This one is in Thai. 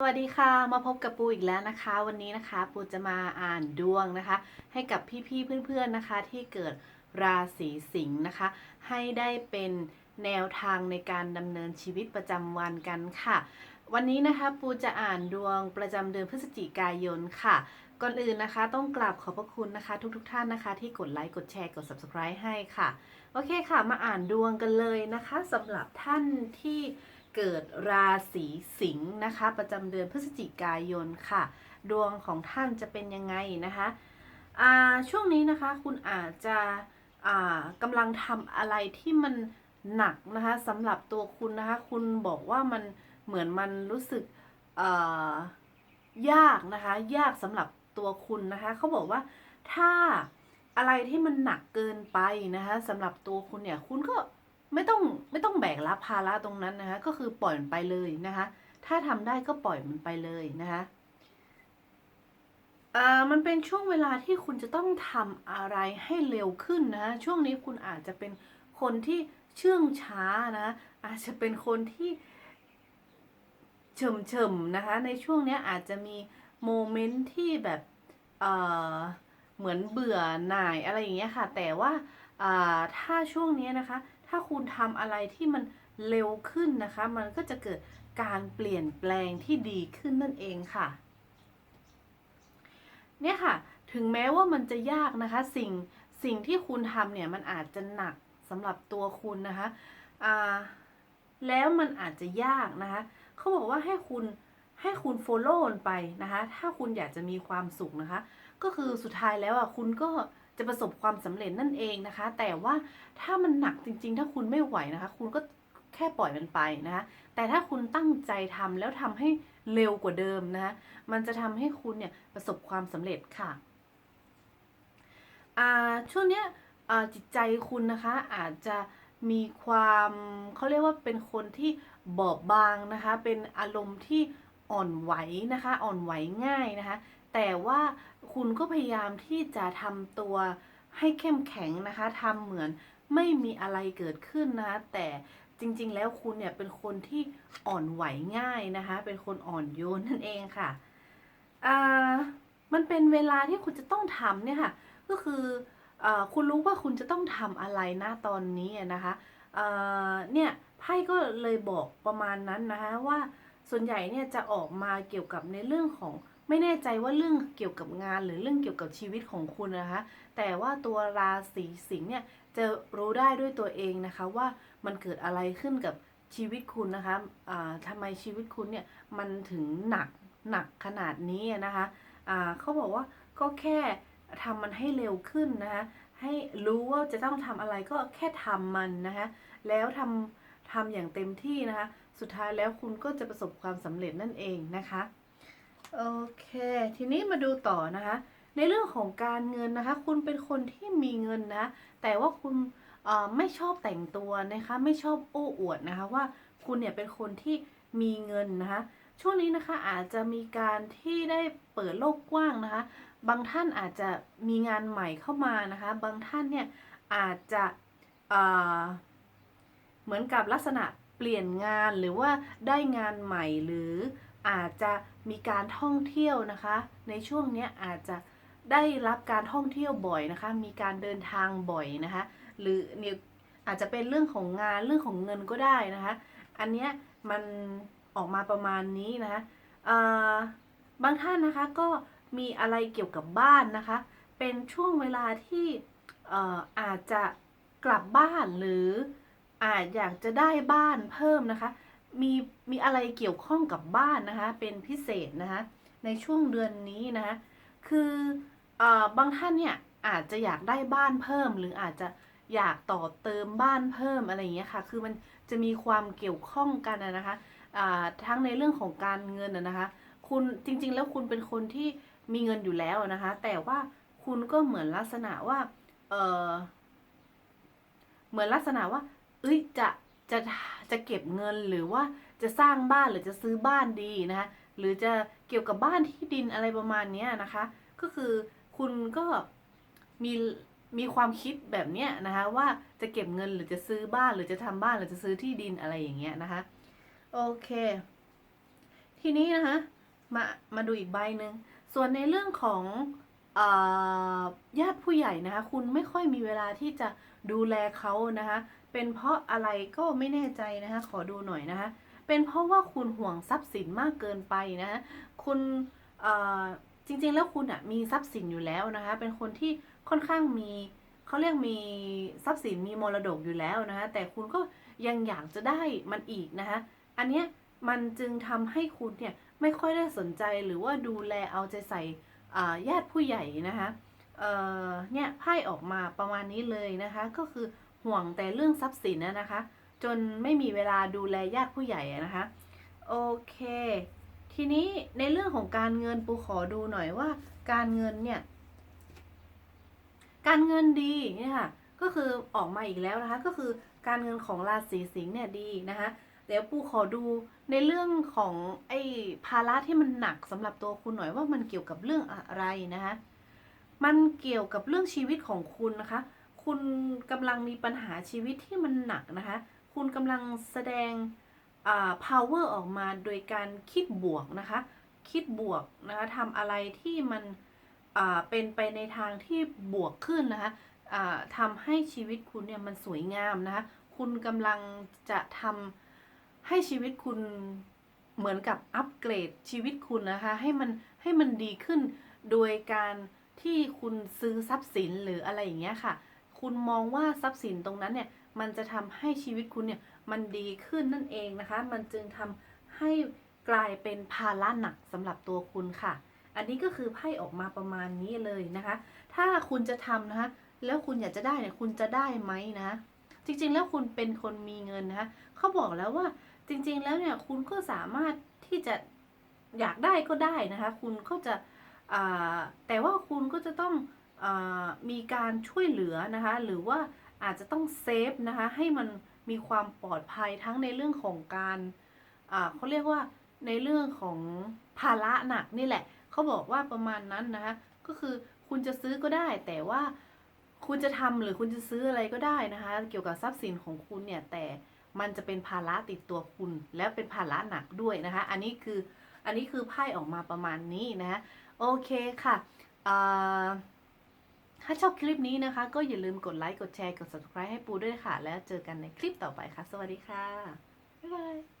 สวัสดีค่ะมาพบกับปูอีกแล้วนะคะ วันนี้นะคะ ปูจะมาอ่านดวงนะคะ ให้กับพี่ๆเพื่อนๆนะคะ ที่เกิดราศีสิงห์นะคะ ให้ได้เป็นแนวทางในการดำเนินชีวิตประจำวันกันค่ะ วันนี้นะคะปูจะอ่านดวงประจำเดือนพฤศจิกายนค่ะ ก่อนอื่นนะคะ ต้องกราบขอบพระคุณนะคะ ทุกๆทท่านนะคะ ที่กดไลค์กดแชร์กด subscribe ให้ค่ะโอเคค่ะ มาอ่านดวงกันเลยนะคะสำหรับท่านที่ เกิดราศีสิงห์นะคะ ประจำเดือนพฤศจิกายนค่ะ ดวงของท่านจะเป็นยังไงนะคะช่วงนี้นะคะคุณอาจจะกำลังทำอะไรที่มันหนักนะคะสำหรับตัวคุณนะคะ คุณบอกว่ามันเหมือนมันรู้สึกยากนะคะ ยากสำหรับตัวคุณนะคะเขาบอกว่าถ้าอะไรที่มันหนักเกินไปนะคะสำหรับตัวคุณเนี่ยคุณก็ ไม่ต้องไม่ต้องแบกรับภาระตรงนั้นนะคะ ก็คือปล่อยมันไปเลยนะคะ ถ้าทำได้ก็ปล่อยมันไปเลยนะคะอ่อมันเป็นช่วงเวลาที่คุณจะต้องทำอะไรให้เร็วขึ้นนะช่วงนี้คุณอาจจะเป็นคนที่เชื่องช้านะ อาจจะเป็นคนที่เฉมเฉมนะคะ ในช่วงนี้อาจจะมีโมเมนต์ที่แบบเอ่อเหมือนเบื่อหน่ายอะไรอย่างเงี้ยค่ะ แต่ว่าอ่าถ้าช่วงนี้นะคะ ถ้าคุณทำอะไรที่มันเร็วขึ้นนะคะ มันก็จะเกิดการเปลี่ยนแปลงที่ดีขึ้นนั่นเองค่ะ เนี่ยค่ะ ถึงแม้ว่ามันจะยากนะคะ สิ่งสิ่งที่คุณทำเนี่ยมันอาจจะหนักสำหรับตัวคุณนะคะแล้วมันอาจจะยากนะคะเขาบอกว่าให้คุณให้คุณ follow มันไปนะคะ ถ้าคุณอยากจะมีความสุขนะคะ ก็คือสุดท้ายแล้วอะคุณก็ จะประสบความสำเร็จนั่นเองนะคะ แต่ว่าถ้ามันหนักจริง ๆ ถ้าคุณไม่ไหวนะคะ คุณก็แค่ปล่อยมันไปนะคะแต่ถ้าคุณตั้งใจทำแล้วทำให้เร็วกว่าเดิมนะคะมันจะทำให้คุณเนี่ยประสบความสำเร็จค่ะอ่าช่วงเนี้ยอ่าจิตใจคุณนะคะอาจจะมีความเขาเรียกว่าเป็นคนที่บอบบางนะคะ เป็นอารมณ์ที่อ่อนไหวนะคะ อ่อนไหวง่ายนะคะ แต่ว่าคุณก็พยายามที่จะทำตัวให้เข้มแข็งนะคะทำเหมือนไม่มีอะไรเกิดขึ้นนะคะแต่จริงๆ แล้วคุณเนี่ยเป็นคนที่อ่อนไหวง่ายนะคะ เป็นคนอ่อนโยนนั่นเองค่ะอ่ามันเป็นเวลาที่คุณจะต้องทำเนี่ยค่ะ ก็คืออคุณรู้ว่าคุณจะต้องทำอะไรนะตอนนี้นะคะเนี่ยไพ่ก็เลยบอกประมาณนั้นนะคะว่าส่วนใหญ่เนี่ยจะออกมาเกี่ยวกับในเรื่องของ ไม่แน่ใจว่าเรื่องเกี่ยวกับงานหรือเรื่องเกี่ยวกับชีวิตของคุณนะคะ แต่ว่าตัวราศีสิงห์เนี่ยจะรู้ได้ด้วยตัวเองนะคะว่ามันเกิดอะไรขึ้นกับชีวิตคุณนะคะอ่าทำไมชีวิตคุณเนี่ยมันถึงหนักหนักขนาดนี้นะคะอ่าเขาบอกว่าก็แค่ทำมันให้เร็วขึ้นนะคะให้รู้ว่าจะต้องทำอะไรก็แค่ทำมันนะคะแล้วทำทำอย่างเต็มที่นะคะ สุดท้ายแล้วคุณก็จะประสบความสำเร็จนั่นเองนะคะ โอเค ทีนี้มาดูต่อนะคะ ในเรื่องของการเงินนะคะ คุณเป็นคนที่มีเงินนะ แต่ว่าคุณไม่ชอบแต่งตัวนะคะ ไม่ชอบโอ้อวดนะคะ ว่าคุณเนี่ยเป็นคนที่มีเงินนะคะ ช่วงนี้นะคะอาจจะมีการที่ได้เปิดโลกกว้างนะคะ บางท่านอาจจะมีงานใหม่เข้ามานะคะ บางท่านเนี่ยอาจจะเเหมือนกับลักษณะเปลี่ยนงานหรือว่าได้งานใหม่หรือ อาจจะมีการท่องเที่ยวนะคะ ในช่วงนี้อาจจะได้รับการท่องเที่ยวบ่อยนะคะ มีการเดินทางบ่อยนะคะ หรือเนี่ยอาจจะเป็นเรื่องของงานเรื่องของเงินก็ได้นะคะ อันเนี้ยมันออกมาประมาณนี้นะคะเออบางท่านนะคะก็มีอะไรเกี่ยวกับบ้านนะคะ เป็นช่วงเวลาที่อาจจะกลับบ้านหรืออาจอยากจะได้บ้านเพิ่มนะคะ มีมีอะไรเกี่ยวข้องกับบ้านนะคะ เป็นพิเศษนะคะในช่วงเดือนนี้นะคะคืออ่บางท่านเนี่ยอาจจะอยากได้บ้านเพิ่ม หรืออาจจะอยากต่อเติมบ้านเพิ่มอะไรอย่างเงี้ยค่ะ คือมันจะมีความเกี่ยวข้องกันนะคะทั้งในเรื่องของการเงินนะคะ คุณจริงๆ แล้วคุณเป็นคนที่มีเงินอยู่แล้วนะคะ แต่ว่าคุณก็เหมือนลักษณะว่า เออเหมือนลักษณะว่า เอ้ยจะ จะจะเก็บเงินหรือว่าจะสร้างบ้านหรือจะซื้อบ้านดีนะคะหรือจะเกี่ยวกับบ้านที่ดินอะไรประมาณนี้นะคะ ก็คือคุณก็มีมีความคิดแบบเนี้ยนะคะ ว่าจะเก็บเงินหรือจะซื้อบ้านหรือจะทำบ้านหรือจะซื้อที่ดินอะไรอย่างเงี้ยนะคะ โอเค ทีนี้นะคะมามาดูอีกใบหนึ่งส่วนในเรื่องของ ญาติผู้ใหญ่นะคะ คุณไม่ค่อยมีเวลาที่จะดูแลเขานะคะ เป็นเพราะอะไรก็ไม่แน่ใจนะคะ ขอดูหน่อยนะคะ เป็นเพราะว่าคุณห่วงทรัพย์สินมากเกินไปนะคะคุณจริงๆแล้วคุณอะมีทรัพย์สินอยู่แล้วนะคะ เป็นคนที่ค่อนข้างมีเขาเรียกมีทรัพย์สินมีมรดกอยู่แล้วนะคะ แต่คุณก็ยังอยากจะได้มันอีกนะคะ อันเนี้ยมันจึงทำให้คุณเนี่ยไม่ค่อยได้สนใจหรือว่าดูแลเอาใจใส่ ญาติผู้ใหญ่นะคะเนี่ยไพ่ออกมาประมาณนี้เลยนะคะ ก็คือห่วงแต่เรื่องทรัพย์สินนะคะ จนไม่มีเวลาดูแลญาติผู้ใหญ่นะคะโอเค ทีนี้ในเรื่องของการเงินปูขอดูหน่อยว่า การเงินเนี่ย การเงินดีเนี่ยค่ะก็คือออกมาอีกแล้วนะคะ ก็คือการเงินของราศีสิงห์เนี่ยดีนะคะ เดี๋ยวปูขอดูในเรื่องของไอ้ภาระที่มันหนักสำหรับตัวคุณหน่อยว่ามันเกี่ยวกับเรื่องอะไรนะคะมันเกี่ยวกับเรื่องชีวิตของคุณนะคะ คุณกำลังมีปัญหาชีวิตที่มันหนักนะคะ คุณกำลังแสดงอ่า power ออกมาโดยการคิดบวกนะคะ คิดบวกนะคะทำอะไรที่มันอ่าเป็นไปในทางที่บวกขึ้นนะคะอ่าทำให้ชีวิตคุณเนี่ยมันสวยงามนะคะ คุณกำลังจะทำ ให้ชีวิตคุณเหมือนกับอัปเกรดชีวิตคุณนะคะ ให้มันให้มันดีขึ้นโดยการที่คุณซื้อทรัพย์สินหรืออะไรอย่างเงี้ยค่ะ คุณมองว่าทรัพย์สินตรงนั้นเนี่ยมันจะทำให้ชีวิตคุณเนี่ยมันดีขึ้นนั่นเองนะคะ มันจึงทำให้กลายเป็นภาระหนักสำหรับตัวคุณค่ะ อันนี้ก็คือไพ่ออกมาประมาณนี้เลยนะคะ ถ้าคุณจะทำนะคะแล้วคุณอยากจะได้เนี่ยคุณจะได้ไหมนะ จริงๆแล้วคุณเป็นคนมีเงินนะคะเขาบอกแล้วว่า จริงๆแล้วเนี่ยคุณก็สามารถที่จะอยากได้ก็ได้นะคะ คุณก็จะแต่ว่าคุณก็จะต้องอมีการช่วยเหลือนะคะ หรือว่าอาจจะต้องเซฟนะคะ ให้มันมีความปลอดภัยทั้งในเรื่องของการเขาเรียกว่าในเรื่องของภาระหนักนี่แหละ เขาบอกว่าประมาณนั้นนะคะ ก็คือคุณจะซื้อก็ได้ แต่ว่าคุณจะทำหรือคุณจะซื้ออะไรก็ได้นะคะ เกี่ยวกับทรัพย์สินของคุณเนี่ยแต่ มันจะเป็นภาระติดตัวคุณ แล้วเป็นภาระหนักด้วยนะคะ อันนี้คืออันนี้คือไพ่ออกมาประมาณนี้นะะโอเคค่ะถ้าชอบคลิปนี้นะคะ ก็อย่าลืมกดไลค์ กดแชร์ กด subscribe ให้ปูด้วยค่ะ แล้วเจอกันในคลิปต่อไปค่ะ สวัสดีค่ะ บ๊ายบาย